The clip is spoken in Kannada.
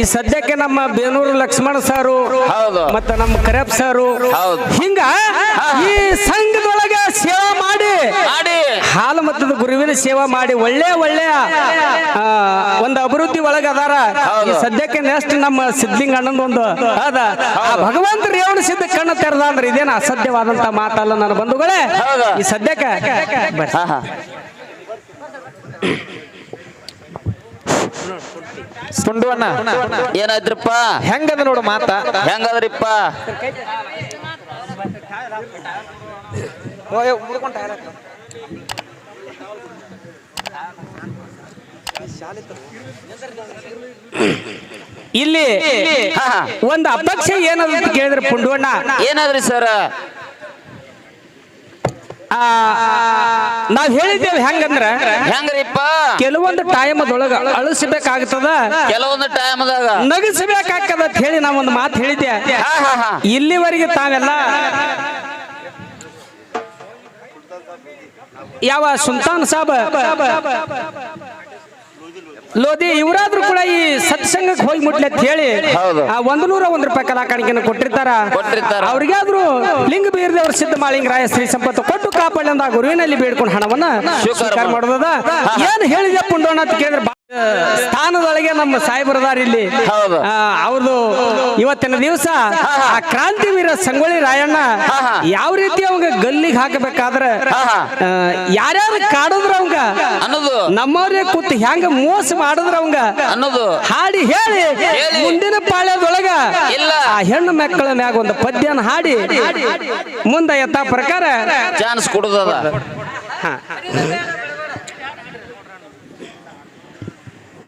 ಈ ಸದ್ಯಕ್ಕೆ ನಮ್ಮ ಬೇನೂರು ಲಕ್ಷ್ಮಣ ಸಾರು. ಮತ್ತ ನಮ್ಮ ಕರೆಪ್ ಸಾರು. ಹಿಂಗ ಈ ಸಂಘದೊಳಗೆ ಸೇವಾ ಮಾಡಿ ಹಾಲು ಮತ್ತದ ಗುರುವಿನ ಸೇವಾ ಮಾಡಿ ಒಳ್ಳೆ ಒಳ್ಳೆಯ ಒಂದು ಅಭಿವೃದ್ಧಿ ಒಳಗ ಅದಾರ. ಈ ಸದ್ಯಕ್ಕೆ ನೆಕ್ಸ್ಟ್ ನಮ್ಮ ಸಿದ್ಲಿಂಗ ಅಣ್ಣಂದ ಒಂದು ಅದ. ಆ ಭಗವಂತ ರೇವಣ ಸಿದ್ಧ ಕಣ್ಣು ತೆರೆದ ಅಂದ್ರೆ ಇದೇನು ಅಸಾಧ್ಯವಾದಂತ ಮಾತಲ್ಲ ನನ್ನ ಬಂಧುಗಳೇ. ಈ ಸದ್ಯಕ್ಕೆ ಸುಂಡುವಣ್ಣ ಏನಾಯ್ತ್ರಪ್ಪ? ಹೆಂಗದ ನೋಡು ಮಾತ. ಹೆಂಗದ್ರಿಪ್ಪ? ಇಲ್ಲಿ ಒಂದು ಅಪಕ್ಷ ಏನಾದ್ರು ಅಂತ ಕೇಳಿದ್ರೆ ಪುಂಡುವಣ್ಣ ಏನಾದ್ರಿ ಸರ್? ಆ, ನಾವ್ ಹೇಳಿದ್ದೇವೆ ಹೆಂಗಂದ್ರ ಹೆಂಗ್ರಿಪ್ಪ? ಕೆಲವೊಂದು ಟೈಮ್ ಅದೊಳಗ ಅಳಿಸಬೇಕಾಗ್ತದ ಕೆಲವೊಂದು ಟೈಮ್ದಾಗ. ನಗಿಸಬೇಕಾಗ್ತದ ಅಂತ ಹೇಳಿ ನಾವೊಂದು ಒಂದು ಮಾತು ಹೇಳಿದ್ದೆ. ಇಲ್ಲಿವರೆಗೆ ತಾವೆಲ್ಲ ಯಾವ ಸುಲ್ತಾನ್ ಸಾಬ್ ಲೋಧಿ ಇವರಾದ್ರೂ ಕೂಡ ಈ ಸತ್ಸಂಗಕ್ಕೆ ಹೋಗಿ ಮುಟ್ಲಿ ಅಂತ ಹೇಳಿ ಹೌದು. ಆ ಒಂದು ನೂರ ಒಂದ್ ರೂಪಾಯಿ ಕಲಾ ಕಾಣಿಕೆಯನ್ನು ಕೊಟ್ಟಿರ್ತಾರ ಕೊಟ್ಟಿರ್ತಾರ. ಅವ್ರಿಗಾದ್ರೂ ಲಿಂಗ ಬೀರ್ದೇವ್ರ ಸಿದ್ಧ ಮಾಳಿಂಗರಾಯ ಶ್ರೀ ಸಂಪತ್ತು ಕೊಟ್ಟು ಕಾಪಾಡಿ ಆ ಗುರುವಿನಲ್ಲಿ ಬೇಡ್ಕೊಂಡು ಹಣವನ್ನ ಸ್ವೀಕಾರ ಸ್ವೀಕಾರ ಮಾಡೋದದ ಏನ್ ಹೇಳಿದೆ ಪುಂಡೋಣ ಅಂತ ಕೇಳಿದ್ರೆ ಬಾ- ಸ್ಥಾನದೊಳಗೆ ನಮ್ಮ ಸಾಹೇಬರದಾರ ಇಲ್ಲಿ ಹೌದು. ಆ, ಅವ್ರದ್ದು ಇವತ್ತಿನ ದಿವಸ ಆ ಕ್ರಾಂತಿ ವೀರ ಸಂಗೊಳ್ಳಿ ರಾಯಣ್ಣ. ಯಾವ ರೀತಿ ಅವಂಗ ಗಲ್ಲಿಗೆ ಹಾಕಬೇಕಾದ್ರೆ ಹಾ, ಹಾ. ಆ, ಯಾರ್ಯಾರು ಕಾಡಿದ್ರು ಅವಂಗ ನಮ್ಮವ್ರೇ ಕೂತ್ ಹೆಂಗ ಮೋಸ ಮಾಡಿದ್ರ ಅವಂಗ? ಅನ್ನೋದು ಹಾಡಿ ಹೇಳಿ. ಮುಂದಿನ ಪಾಳ್ಯದೊಳಗ ಇಲ್ಲ. ಆ ಹೆಣ್ಣು ಮಕ್ಕಳ ಮ್ಯಾಗ ಒಂದು ಪದ್ಯನ ಹಾಡಿ. ಮುಂದೆ ಎತ್ತ ಪ್ರಕಾರ ಚಾನ್ಸ್ ಕೊಡುದದ. ಹಾ.